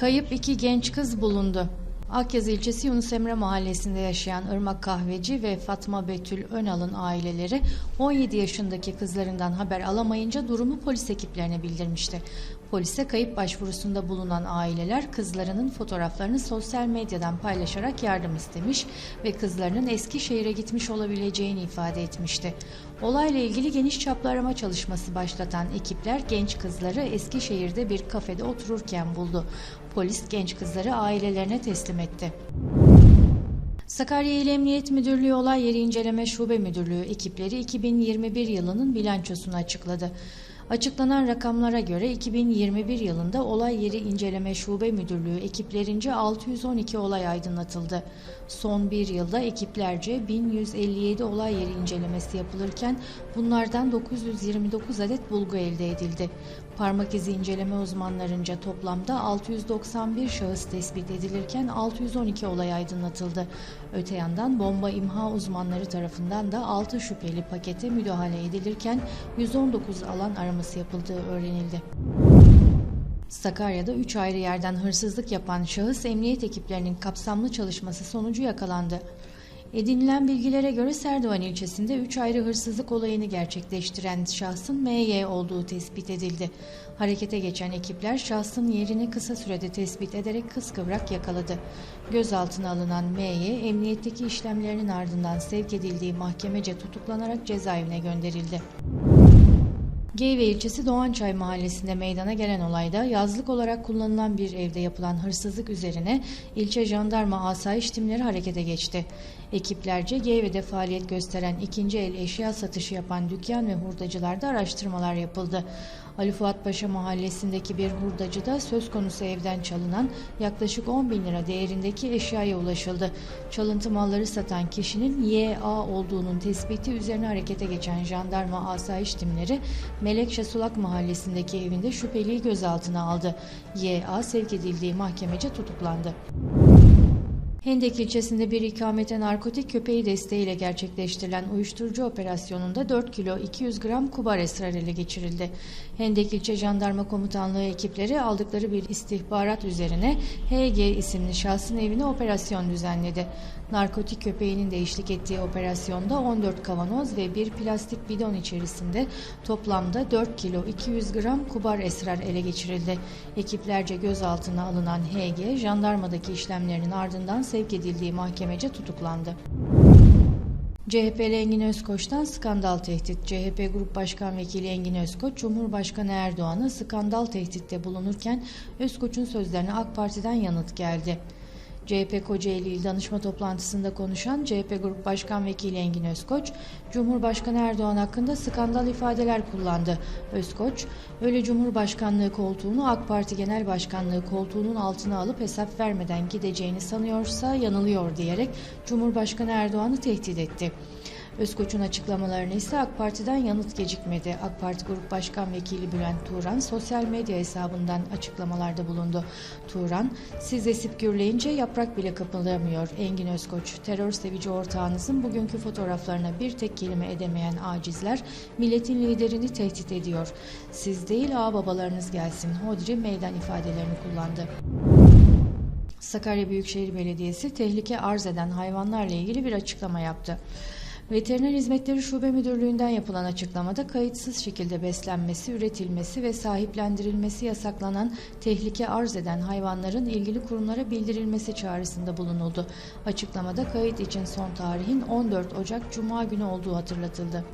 Kayıp iki genç kız bulundu. Akyazı ilçesi Yunus Emre mahallesinde yaşayan Irmak Kahveci ve Fatma Betül Önal'ın aileleri 17 yaşındaki kızlarından haber alamayınca durumu polis ekiplerine bildirmişti. Polise kayıp başvurusunda bulunan aileler kızlarının fotoğraflarını sosyal medyadan paylaşarak yardım istemiş ve kızlarının Eskişehir'e gitmiş olabileceğini ifade etmişti. Olayla ilgili geniş çaplı arama çalışması başlatan ekipler genç kızları Eskişehir'de bir kafede otururken buldu. Polis genç kızları ailelerine teslim etti. Sakarya İl Emniyet Müdürlüğü Olay Yeri İnceleme Şube Müdürlüğü ekipleri 2021 yılının bilançosunu açıkladı. Açıklanan rakamlara göre 2021 yılında Olay Yeri İnceleme Şube Müdürlüğü ekiplerince 612 olay aydınlatıldı. Son bir yılda ekiplerce 1157 olay yeri incelemesi yapılırken bunlardan 929 adet bulgu elde edildi. Parmak izi inceleme uzmanlarınca toplamda 691 şahıs tespit edilirken 612 olay aydınlatıldı. Öte yandan bomba imha uzmanları tarafından da 6 şüpheli pakete müdahale edilirken 119 alan araması yapıldığı öğrenildi. Sakarya'da 3 ayrı yerden hırsızlık yapan şahıs emniyet ekiplerinin kapsamlı çalışması sonucu yakalandı. Edinilen bilgilere göre Serdivan ilçesinde 3 ayrı hırsızlık olayını gerçekleştiren şahsın MY olduğu tespit edildi. Harekete geçen ekipler şahsın yerini kısa sürede tespit ederek kıskıvrak yakaladı. Gözaltına alınan MY emniyetteki işlemlerinin ardından sevk edildiği mahkemece tutuklanarak cezaevine gönderildi. Geyve ilçesi Doğançay mahallesinde meydana gelen olayda yazlık olarak kullanılan bir evde yapılan hırsızlık üzerine ilçe jandarma asayiş timleri harekete geçti. Ekiplerce Geyve'de faaliyet gösteren ikinci el eşya satışı yapan dükkan ve hurdacılarda araştırmalar yapıldı. Ali Fuat Paşa mahallesindeki bir hurdacıda söz konusu evden çalınan yaklaşık 10 bin lira değerindeki eşyaya ulaşıldı. Çalıntı malları satan kişinin YA olduğunun tespiti üzerine harekete geçen jandarma asayiş timleri Melekşe Sulak mahallesindeki evinde şüpheliyi gözaltına aldı. YA sevk edildiği mahkemece tutuklandı. Hendek ilçesinde bir ikamete narkotik köpeği desteğiyle gerçekleştirilen uyuşturucu operasyonunda 4 kilo 200 gram kubar esrar ele geçirildi. Hendek ilçe jandarma komutanlığı ekipleri aldıkları bir istihbarat üzerine HG isimli şahsın evine operasyon düzenledi. Narkotik köpeğinin de eşlik ettiği operasyonda 14 kavanoz ve bir plastik bidon içerisinde toplamda 4 kilo 200 gram kubar esrar ele geçirildi. Ekiplerce gözaltına alınan HG, jandarmadaki işlemlerinin ardından sevk edildiği mahkemece tutuklandı. CHP'li Engin Özkoç'tan skandal tehdit. CHP Grup Başkan Vekili Engin Özkoç, Cumhurbaşkanı Erdoğan'a skandal tehditte bulunurken Özkoç'un sözlerine AK Parti'den yanıt geldi. CHP Kocaeli İl Danışma Toplantısında konuşan CHP Grup Başkan Vekili Engin Özkoç, Cumhurbaşkanı Erdoğan hakkında skandal ifadeler kullandı. Özkoç, öyle Cumhurbaşkanlığı koltuğunu AK Parti Genel Başkanlığı koltuğunun altına alıp hesap vermeden gideceğini sanıyorsa yanılıyor diyerek Cumhurbaşkanı Erdoğan'ı tehdit etti. Özkoç'un açıklamalarına ise AK Parti'den yanıt gecikmedi. AK Parti Grup Başkan Vekili Bülent Turan sosyal medya hesabından açıklamalarda bulundu. Turan, siz esip gürleyince yaprak bile kapılamıyor. Engin Özkoç, terör sevici ortağınızın bugünkü fotoğraflarına bir tek kelime edemeyen acizler milletin liderini tehdit ediyor. Siz değil ağ babalarınız gelsin. Hodri meydan ifadelerini kullandı. Sakarya Büyükşehir Belediyesi tehlike arz eden hayvanlarla ilgili bir açıklama yaptı. Veteriner Hizmetleri Şube Müdürlüğü'nden yapılan açıklamada kayıtsız şekilde beslenmesi, üretilmesi ve sahiplendirilmesi yasaklanan tehlike arz eden hayvanların ilgili kurumlara bildirilmesi çağrısında bulunuldu. Açıklamada kayıt için son tarihin 14 Ocak Cuma günü olduğu hatırlatıldı.